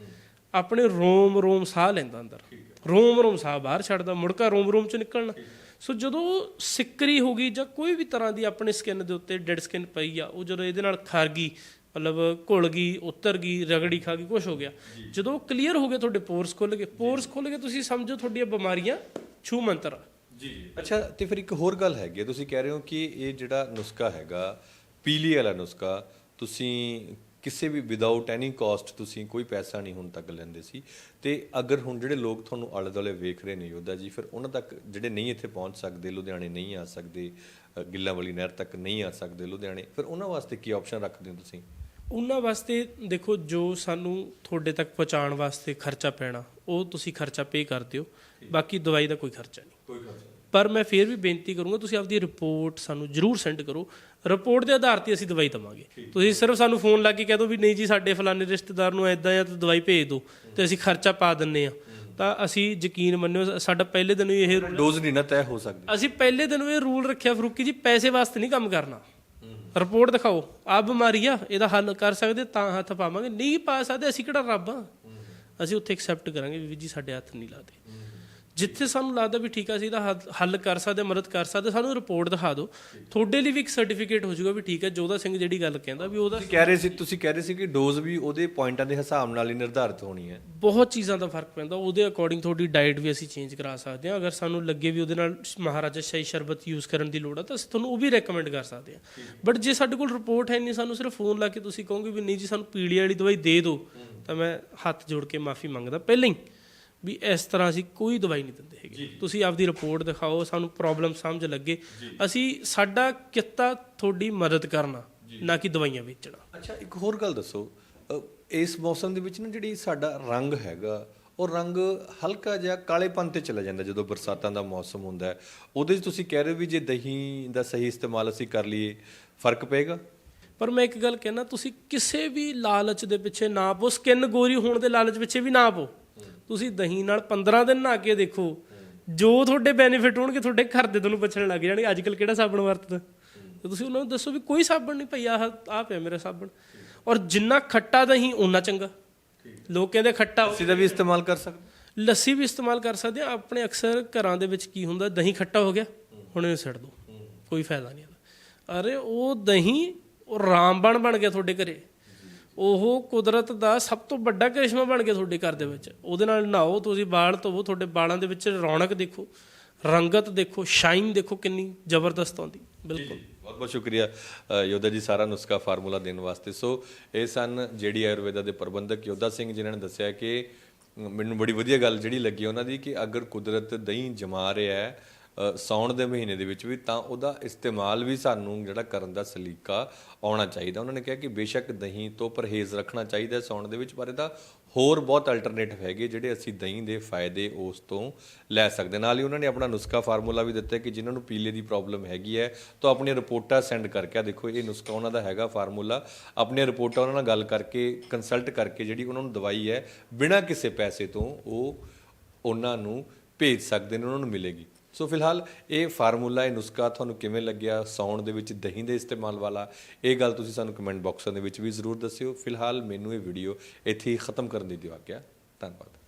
ਆਪਣੇ ਰੋਮ ਰੋਮ ਸਾਹ ਲੈਂਦਾ ਅੰਦਰ। ਰੋਮ ਰੋਮ ਸਾਹ ਬਾਹਰ ਛੱਡਦਾ ਮੁੜਕਾ ਰੋਮ ਰੋਮ ਚ ਨਿਕਲਣਾ। ਸੋ ਜਦੋਂ ਸਿੱਕਰੀ ਹੋ ਗਈ ਜਾਂ ਕੋਈ ਵੀ ਤਰ੍ਹਾਂ ਦੀ ਆਪਣੇ ਸਕਿਨ ਦੇ ਉੱਤੇ ਡੈਡ ਸਕਿਨ ਪਈ ਆ ਉਹ ਜਦੋਂ ਇਹਦੇ ਨਾਲ ਖਰ ਗਈ ਮਤਲਬ ਘੁਲ ਗਈ ਉਤਰ ਗਈ ਰਗੜੀ ਖਾ ਗਈ ਕੁਝ ਹੋ ਗਿਆ। ਜਦੋਂ ਕਲੀਅਰ ਹੋ ਗਏ ਤੁਹਾਡੇ ਪੋਰਸ ਖੁੱਲ ਗਏ। ਪੋਰਸ ਖੁੱਲ ਗਏ ਤੁਸੀਂ ਸਮਝੋ ਤੁਹਾਡੀਆਂ ਬਿਮਾਰੀਆਂ ਛੂ ਮੰਤਰ। ਜੀ ਅੱਛਾ ਤੇ ਫਿਰ ਇੱਕ ਹੋਰ ਗੱਲ ਹੈਗੀ ਤੁਸੀਂ ਕਹਿ ਰਹੇ ਹੋ ਕਿ ਇਹ ਜਿਹੜਾ ਨੁਸਖਾ ਹੈਗਾ ਪੀਲੀ ਵਾਲਾ ਨੁਸਖਾ ਤੁਸੀਂ ਕਿਸੇ ਵੀ ਵਿਦਆਊਟ ਐਨੀ ਕਾਸਟ ਤੁਸੀਂ ਕੋਈ ਪੈਸਾ ਨਹੀਂ ਹੁਣ ਤੱਕ ਲੈਂਦੇ ਸੀ। ਤੇ ਅਗਰ ਹੁਣ ਜਿਹੜੇ ਲੋਕ ਤੁਹਾਨੂੰ ਆਲੇ ਦੁਆਲੇ ਵੇਖ ਰਹੇ ਨੇ ਯੋਧਾ ਜੀ ਫਿਰ ਉਹਨਾਂ ਤੱਕ ਜਿਹੜੇ ਨਹੀਂ ਇੱਥੇ ਪਹੁੰਚ ਸਕਦੇ ਲੁਧਿਆਣੇ ਨਹੀਂ ਆ ਸਕਦੇ ਗਿੱਲਾਂ ਵਾਲੀ ਨਹਿਰ ਤੱਕ ਨਹੀਂ ਆ ਸਕਦੇ ਲੁਧਿਆਣੇ ਫਿਰ ਉਹਨਾਂ ਵਾਸਤੇ ਕੀ ਆਪਸ਼ਨ ਰੱਖਦੇ ਹੋ ਤੁਸੀਂ? ਉਹਨਾਂ ਵਾਸਤੇ ਦੇਖੋ ਜੋ ਸਾਨੂੰ ਤੁਹਾਡੇ ਤੱਕ ਪਹੁੰਚਾਉਣ ਵਾਸਤੇ ਖਰਚਾ ਪੈਣਾ ਉਹ ਤੁਸੀਂ ਖਰਚਾ ਪੇ ਕਰ ਦਿਓ ਬਾਕੀ ਦਵਾਈ ਦਾ ਕੋਈ ਖਰਚਾ ਨਹੀਂ। ਕੋਈ ਖਰਚਾ ਪਰ ਮੈਂ ਫੇਰ ਵੀ ਬੇਨਤੀ ਕਰੂੰਗਾ ਤੁਸੀਂ ਆਪਦੀ ਰਿਪੋਰਟ ਸਾਨੂੰ ਜਰੂਰ ਸੈਂਡ ਕਰੋ। ਰਿਪੋਰਟ ਦੇ ਆਧਾਰ ਤੇ ਅਸੀਂ ਦਵਾਈ ਦਵਾਂਗੇ। ਤੁਸੀਂ ਸਿਰਫ ਸਾਨੂੰ ਫੋਨ ਲਾ ਕੇ ਕਹਿ ਦਿਓ ਵੀ ਨਹੀਂ ਜੀ ਸਾਡੇ ਫਲਾਣੇ ਰਿਸ਼ਤੇਦਾਰ ਨੂੰ ਐਦਾਂ ਤਾਂ ਦਵਾਈ ਭੇਜ ਦਿਓ ਤੇ ਅਸੀਂ ਖਰਚਾ ਪਾ ਦਿੰਨੇ ਆ ਤਾਂ ਅਸੀਂ ਯਕੀਨ ਮੰਨਿਓ ਸਾਡਾ ਪਹਿਲੇ ਦਿਨ ਹੀ ਇਹ ਡੋਜ਼ ਨਹੀਂ ਨਾ ਤੈਅ ਹੋ ਸਕਦੀ। ਅਸੀਂ ਪਹਿਲੇ ਦਿਨ ਇਹ ਰੂਲ ਰੱਖਿਆ ਫਰੂਕੀ ਜੀ ਪੈਸੇ ਵਾਸਤੇ ਨਹੀਂ ਕੰਮ ਕਰਨਾ। ਰਿਪੋਰਟ ਦਿਖਾਓ। ਆ ਬਿਮਾਰੀ ਆ, ਇਹਦਾ ਹੱਲ ਕਰ ਸਕਦੇ, ਤਾਂ ਹੱਥ ਪਾਵਾਂਗੇ। ਨਹੀਂ ਪਾ ਸਕਦੇ, ਅਸੀਂ ਕਿਹੜਾ ਰੱਬ ਆ? ਅਸੀਂ ਉੱਥੇ ਐਕਸੈਪਟ ਕਰਾਂਗੇ ਵੀ ਜੀ, ਸਾਡੇ ਹੱਥ ਨਹੀਂ ਲਾਦੇ। ਜਿੱਥੇ ਸਾਨੂੰ ਲੱਗਦਾ ਵੀ ਠੀਕ ਆ ਅਸੀਂ ਇਹਦਾ ਹੱਲ- ਹੱਲ ਕਰ ਸਕਦੇ ਮਦਦ ਕਰ ਸਕਦੇ ਸਾਨੂੰ ਰਿਪੋਰਟ ਦਿਖਾ ਦਿਓ। ਤੁਹਾਡੇ ਲਈ ਵੀ ਇੱਕ ਸਰਟੀਫਿਕੇਟ ਹੋ ਜਾਊਗਾ ਵੀ ਠੀਕ ਹੈ ਜੋਧਾ ਸਿੰਘ ਜਿਹੜੀ ਗੱਲ ਕਹਿੰਦਾ ਵੀ ਉਹਦਾ ਤੁਸੀਂ ਕਹਿ ਰਹੇ ਸੀ ਤੁਸੀਂ ਕਹਿ ਰਹੇ ਸੀ ਕਿ ਡੋਜ਼ ਵੀ ਉਹਦੇ ਪੁਆਇੰਟਾਂ ਦੇ ਹਿਸਾਬ ਨਾਲ ਹੀ ਨਿਰਧਾਰਿਤ ਹੋਣੀ ਹੈ। ਬਹੁਤ ਚੀਜ਼ਾਂ ਦਾ ਫ਼ਰਕ ਪੈਂਦਾ ਉਹਦੇ ਅਕੋਰਡਿੰਗ ਤੁਹਾਡੀ ਡਾਈਟ ਵੀ ਅਸੀਂ ਚੇਂਜ ਕਰਾ ਸਕਦੇ ਹਾਂ। ਅਗਰ ਸਾਨੂੰ ਲੱਗੇ ਵੀ ਉਹਦੇ ਨਾਲ ਮਹਾਰਾਜਾ ਸ਼ਾਹੀ ਸ਼ਰਬਤ ਯੂਜ਼ ਕਰਨ ਦੀ ਲੋੜ ਆ ਤਾਂ ਅਸੀਂ ਤੁਹਾਨੂੰ ਉਹ ਵੀ ਰეკਮੈਂਡ ਕਰ ਸਕਦੇ ਹਾਂ। ਬਟ ਜੇ ਸਾਡੇ ਕੋਲ ਰਿਪੋਰਟ ਹੈ ਨਹੀਂ ਸਾਨੂੰ ਸਿਰਫ ਫੋਨ ਲਾ ਕੇ ਤੁਸੀਂ ਕਹੋਗੇ ਵੀ ਨਹੀਂ ਜੀ ਸਾਨੂੰ ਪੀੜੀ ਵਾਲੀ ਦਵਾਈ ਦੇ ਦਿਓ ਤਾਂ ਮੈਂ ਹੱਥ ਜੋੜ ਕੇ ਮਾਫੀ ਮੰਗਦਾ। ਪਹਿਲਾਂ ਹੀ ਵੀ ਇਸ ਤਰ੍ਹਾਂ ਅਸੀਂ ਕੋਈ ਦਵਾਈ ਨਹੀਂ ਦਿੰਦੇ ਹੈਗੇ। ਤੁਸੀਂ ਆਪਦੀ ਰਿਪੋਰਟ ਦਿਖਾਓ ਸਾਨੂੰ ਪ੍ਰੋਬਲਮ ਸਮਝ ਲੱਗੇ। ਅਸੀਂ ਸਾਡਾ ਕਿੱਤਾ ਤੁਹਾਡੀ ਮਦਦ ਕਰਨਾ ਨਾ ਕਿ ਦਵਾਈਆਂ ਵੇਚਣਾ। ਅੱਛਾ ਇੱਕ ਹੋਰ ਗੱਲ ਦੱਸੋ। ਇਸ ਮੌਸਮ ਦੇ ਵਿੱਚ ਨਾ ਜਿਹੜੀ ਸਾਡਾ ਰੰਗ ਹੈਗਾ ਉਹ ਰੰਗ ਹਲਕਾ ਜਿਹਾ ਕਾਲੇਪਨ ਤੇ ਚਲਾ ਜਾਂਦਾ ਜਦੋਂ ਬਰਸਾਤਾਂ ਦਾ ਮੌਸਮ ਹੁੰਦਾ ਹੈ। ਉਹਦੇ 'ਚ ਤੁਸੀਂ ਕਹਿ ਰਹੇ ਹੋ ਵੀ ਜੇ ਦਹੀਂ ਦਾ ਸਹੀ ਇਸਤੇਮਾਲ ਅਸੀਂ ਕਰ ਲਈਏ ਫ਼ਰਕ ਪਏਗਾ? ਪਰ ਮੈਂ ਇੱਕ ਗੱਲ ਕਹਿਣਾ ਤੁਸੀਂ ਕਿਸੇ ਵੀ ਲਾਲਚ ਦੇ ਪਿੱਛੇ ਨਾ ਪੋ ਸਕਿਨ ਗੋਰੀ ਹੋਣ ਦੇ ਲਾਲਚ ਪਿੱਛੇ ਵੀ ਨਾ ਪੋ ਤੁਸੀਂ ਦਹੀਂ ਨਾਲ 15 ਦਿਨ ਨਹਾ ਕੇ ਦੇਖੋ। ਜੋ ਤੁਹਾਡੇ ਬੈਨੀਫਿਟ ਹੋਣਗੇ ਤੁਹਾਡੇ ਘਰ ਦੇ ਤੁਹਾਨੂੰ ਪੁੱਛਣ ਲੱਗ ਜਾਣਗੇ ਅੱਜ ਕੱਲ ਕਿਹੜਾ ਸਾਬਣ ਵਰਤਦਾ? ਤੇ ਤੁਸੀਂ ਉਹਨਾਂ ਨੂੰ ਦੱਸੋ ਵੀ ਕੋਈ ਸਾਬਣ ਨਹੀਂ ਭਈ ਆਹ ਆ ਪਿਆ ਮੇਰਾ ਸਾਬਣ। ਔਰ ਜਿੰਨਾ ਖੱਟਾ ਦਹੀਂ ਓਨਾ ਚੰਗਾ। ਲੋਕ ਕਹਿੰਦੇ ਖੱਟਾ ਅਸੀਂ ਦਾ ਵੀ ਇਸਤੇਮਾਲ ਕਰ ਸਕਦੇ? ਲੱਸੀ ਵੀ ਇਸਤੇਮਾਲ ਕਰ ਸਕਦੇ ਆ। ਆਪਣੇ ਅਕਸਰ ਘਰਾਂ ਦੇ ਵਿੱਚ ਕੀ ਹੁੰਦਾ ਦਹੀਂ ਖੱਟਾ ਹੋ ਗਿਆ ਹੁਣ ਇਹਨੂੰ ਛੱਡ ਦੋ। ਕੋਈ ਫਾਇਦਾ ਨਹੀਂ ਅਰੇ ਉਹ ਦਹੀਂ ਉਹ ਰਾਮਬਣ ਬਣ ਗਿਆ ਤੁਹਾਡੇ ਘਰੇ। ਉਹ ਕੁਦਰਤ ਦਾ ਸਭ ਤੋਂ ਵੱਡਾ ਕਰਿਸ਼ਮਾ ਬਣ ਗਿਆ ਤੁਹਾਡੇ ਘਰ ਦੇ ਵਿੱਚ। ਉਹਦੇ ਨਾਲ ਨਹਾਓ ਤੁਸੀਂ ਵਾਲ ਧੋਵੋ ਤੁਹਾਡੇ ਵਾਲਾਂ ਦੇ ਵਿੱਚ ਰੌਣਕ ਦੇਖੋ ਰੰਗਤ ਦੇਖੋ ਸ਼ਾਈਨ ਦੇਖੋ ਕਿੰਨੀ ਜ਼ਬਰਦਸਤ ਆਉਂਦੀ। ਬਿਲਕੁਲ। ਬਹੁਤ ਬਹੁਤ ਸ਼ੁਕਰੀਆ ਯੋਧਾ ਜੀ ਸਾਰਾ ਨੁਸਖਾ ਫਾਰਮੂਲਾ ਦੇਣ ਵਾਸਤੇ। ਸੋ ਇਹ ਸਨ ਜਿਹੜੀ ਆਯੁਰਵੇਦਾ ਦੇ ਪ੍ਰਬੰਧਕ ਯੋਧਾ ਸਿੰਘ ਜਿਨ੍ਹਾਂ ਨੇ ਦੱਸਿਆ ਕਿ ਮੈਨੂੰ ਬੜੀ ਵਧੀਆ ਗੱਲ ਜਿਹੜੀ ਲੱਗੀ ਉਹਨਾਂ ਦੀ ਕਿ ਅਗਰ ਕੁਦਰਤ ਦਹੀਂ ਜਮਾ ਰਿਹਾ ਹੈ ਅ, ਸਾਉਣ ਦੇ ਮਹੀਨੇ ਦੇ ਵਿੱਚ ਵੀ ਤਾਂ ਉਹਦਾ ਇਸਤੇਮਾਲ ਵੀ ਸਾਨੂੰ ਜਿਹੜਾ ਕਰਨ ਦਾ ਸਲੀਕਾ ਆਉਣਾ ਚਾਹੀਦਾ। ਉਹਨਾਂ ਨੇ ਕਿਹਾ ਕਿ ਬੇਸ਼ੱਕ ਦਹੀਂ ਤੋਂ ਪਰਹੇਜ਼ ਰੱਖਣਾ ਚਾਹੀਦਾ ਹੈ ਸਾਉਣ ਦੇ ਵਿੱਚ ਪਰ ਇਹਦਾ ਹੋਰ ਬਹੁਤ ਅਲਟਰਨੇਟਿਵ ਹੈਗੇ ਜਿਹੜੇ ਅਸੀਂ ਦਹੀਂ ਦੇ ਫਾਇਦੇ ਉਸ ਤੋਂ ਲੈ ਸਕਦੇ ਨਾਲ ਹੀ ਉਹਨਾਂ ਨੇ ਆਪਣਾ ਨੁਸਖਾ ਫਾਰਮੂਲਾ ਵੀ ਦਿੱਤਾ ਕਿ ਜਿਨ੍ਹਾਂ ਨੂੰ ਪੀਲੇ ਦੀ ਪ੍ਰੋਬਲਮ ਹੈਗੀ ਹੈ ਤਾਂ ਆਪਣੀਆਂ ਰਿਪੋਰਟਾਂ ਸੈਂਡ ਕਰਕੇ ਆਹ ਦੇਖੋ ਇਹ ਨੁਸਖਾ ਉਹਨਾਂ ਦਾ ਹੈਗਾ ਫਾਰਮੂਲਾ ਆਪਣੀਆਂ ਰਿਪੋਰਟਾਂ ਉਹਨਾਂ ਨਾਲ ਗੱਲ ਕਰਕੇ ਕੰਸਲਟ ਕਰਕੇ ਜਿਹੜੀ ਉਹਨਾਂ ਨੂੰ ਦਵਾਈ ਹੈ ਬਿਨਾਂ ਕਿਸੇ ਪੈਸੇ ਤੋਂ ਉਹ ਉਹਨਾਂ ਨੂੰ ਭੇਜ ਸਕਦੇ ਨੇ ਉਹਨਾਂ ਨੂੰ ਮਿਲੇਗੀ। ਸੋ ਫਿਲਹਾਲ ਇਹ ਫਾਰਮੂਲਾ, ਇਹ ਨੁਸਖਾ ਤੁਹਾਨੂੰ ਕਿਵੇਂ ਲੱਗਿਆ? ਸੌਣ ਦੇ ਵਿੱਚ ਦਹੀਂ ਦੇ ਇਸਤੇਮਾਲ ਵਾਲਾ, ਇਹ ਗੱਲ ਤੁਸੀਂ ਸਾਨੂੰ ਕਮੈਂਟ ਬਾਕਸਾਂ ਦੇ ਵਿੱਚ ਵੀ ਜ਼ਰੂਰ ਦੱਸਿਓ। ਫਿਲਹਾਲ ਮੈਨੂੰ ਇਹ ਵੀਡੀਓ ਇੱਥੇ ਹੀ ਖਤਮ ਕਰਨ ਦੀ ਦਿਓ ਆਗਿਆ। ਧੰਨਵਾਦ।